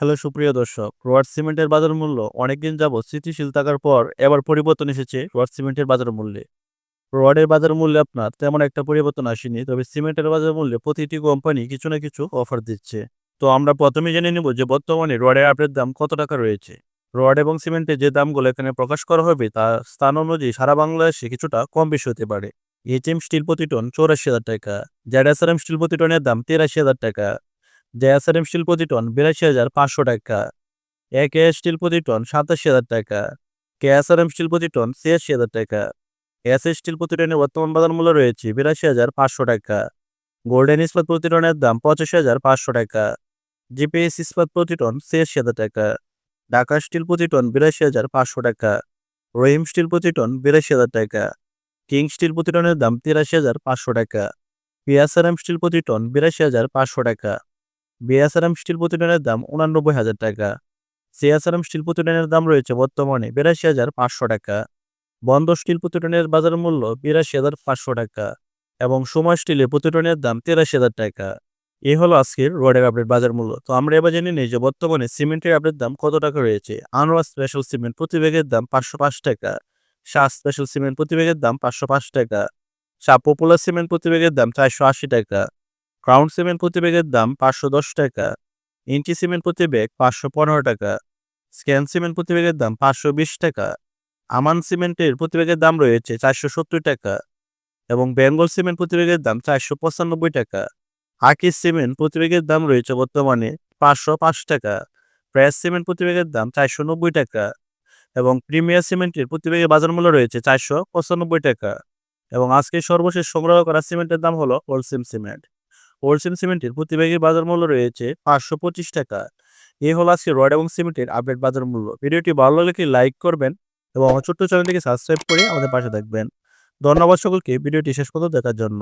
Hello, সুপ্রিয় দর্শক। রোয়ার সিমেন্টের বাজার মূল্য অনেকদিন যাবৎ স্থিতিশীল থাকার পর এবার পরিবর্তন এসেছে রোয়ার সিমেন্টের বাজার মূল্যে। রডের বাজার মূল্যে আপনার তেমন একটা পরিবর্তন আসেনি, তবে সিমেন্টের বাজার মূল্যে প্রতিটি কোম্পানি কিছু না কিছু অফার দিচ্ছে। তো আমরা প্রথমে জেনে নেব যে বর্তমানে রডের আপের দাম কত টাকা রয়েছে। রড এবং সিমেন্টের যে দামগুলো এখানে প্রকাশ করা হবে তা স্থান অনুযায়ী সারা বাংলাদেশে কিছুটা কম বেশি হতে পারে। এইচএম স্টিল প্রতি টন চৌরাশি হাজার টাকা জেডএসআরএম স্টিল প্রতি টনের দাম তিরাশি হাজার টাকা জেএসআরএম স্টিল প্রতি টন বিরাশি হাজার পাঁচশো টাকা। এ স্টিল প্রতি টন সাতাশি হাজার টাকা। কেএসআরএম স্টিল প্রতি টন ছিয়াশি হাজার টাকা। এস স্টিল প্রতি টনের বর্তমান বাজার মূল্য রয়েছে বিরাশি হাজার পাঁচশো টাকা। গোল্ডেন ইস্পাত প্রতি টনের দাম পঁচাশি হাজার পাঁচশো টাকা। জিপিএস ইস্পাত প্রতি টন ছিয়াশি হাজার টাকা। ঢাকা স্টিল প্রতি টন বিরাশি হাজার পাঁচশো টাকা। রহিম স্টিল প্রতি টন বিরাশি হাজার টাকা। কিং স্টিল প্রতি টনের দাম তিরাশি হাজার পাঁচশো টাকা। পিএসআরএম স্টিল প্রতি টন বিরাশি হাজার পাঁচশো টাকা। বিএসআরএম স্টিল প্রতিটনের দাম উনানব্বই হাজার টাকা। সিএসআরএম স্টিল প্রতিটনের দাম রয়েছে বর্তমানে বিরাশি হাজার পাঁচশো টাকা। বন্ধ স্টিল প্রতিটনের বাজার মূল্য বিরাশি হাজার পাঁচশো টাকা এবং সময় স্টিলের প্রতিটনের দাম তেরাশি হাজার টাকা। এই হলো আজকের রডের আপডেট বাজার মূল্য। তো আমরা এবার জেনে নিই যে বর্তমানে সিমেন্টের আপডেট দাম কত টাকা রয়েছে। আনোয়ার স্পেশাল সিমেন্ট প্রতি ব্যাগের দাম পাঁচশো পাঁচ টাকা। শাহ স্পেশাল সিমেন্ট প্রতি ব্যাগের দাম পাঁচশো পাঁচ টাকা। শাহ পপুলার সিমেন্ট প্রতি ব্যাগের দাম চারশো আশি টাকা। ক্রাউন সিমেন্ট প্রতি ব্যাগের দাম পাঁচশো দশ টাকা ইঞ্চি সিমেন্ট প্রতি ব্যাগ পাঁচশো পনেরো টাকা স্ক্যান সিমেন্ট প্রতি ব্যাগের দাম পাঁচশো বিশ টাকা আমান সিমেন্টের প্রতি ব্যাগের দাম রয়েছে চারশো সত্তর টাকা এবং বেঙ্গল সিমেন্ট প্রতি ব্যাগের দাম চারশো পঁচানব্বই টাকা। আকিস সিমেন্ট প্রতি ব্যাগের দাম রয়েছে বর্তমানে পাঁচশো পাঁচ টাকা প্রেস সিমেন্ট প্রতি ব্যাগের দাম চারশো নব্বই টাকা এবং প্রিমিয়ার সিমেন্টের প্রতি ব্যাগের বাজার মূল্য রয়েছে চারশো পঁচানব্বই টাকা এবং আজকে সর্বশেষ সংগ্রহ করা সিমেন্টের দাম হলো ওলসিম সিমেন্ট ওলসিম সিমেন্টের প্রতি ব্যাগের বাজার মূল্য রয়েছে পাঁচশো পঁচিশ টাকা। এই হল আজকে রড এবং সিমেন্টের আপডেট বাজার মূল্য। ভিডিওটি ভালো লাগলে লাইক করবেন এবং ছোট্ট চ্যানেলটিকে সাবস্ক্রাইব করে আমাদের পাশে থাকবেন। ধন্যবাদ সকলকে, ভিডিওটি শেষ পর্যন্ত দেখার জন্য।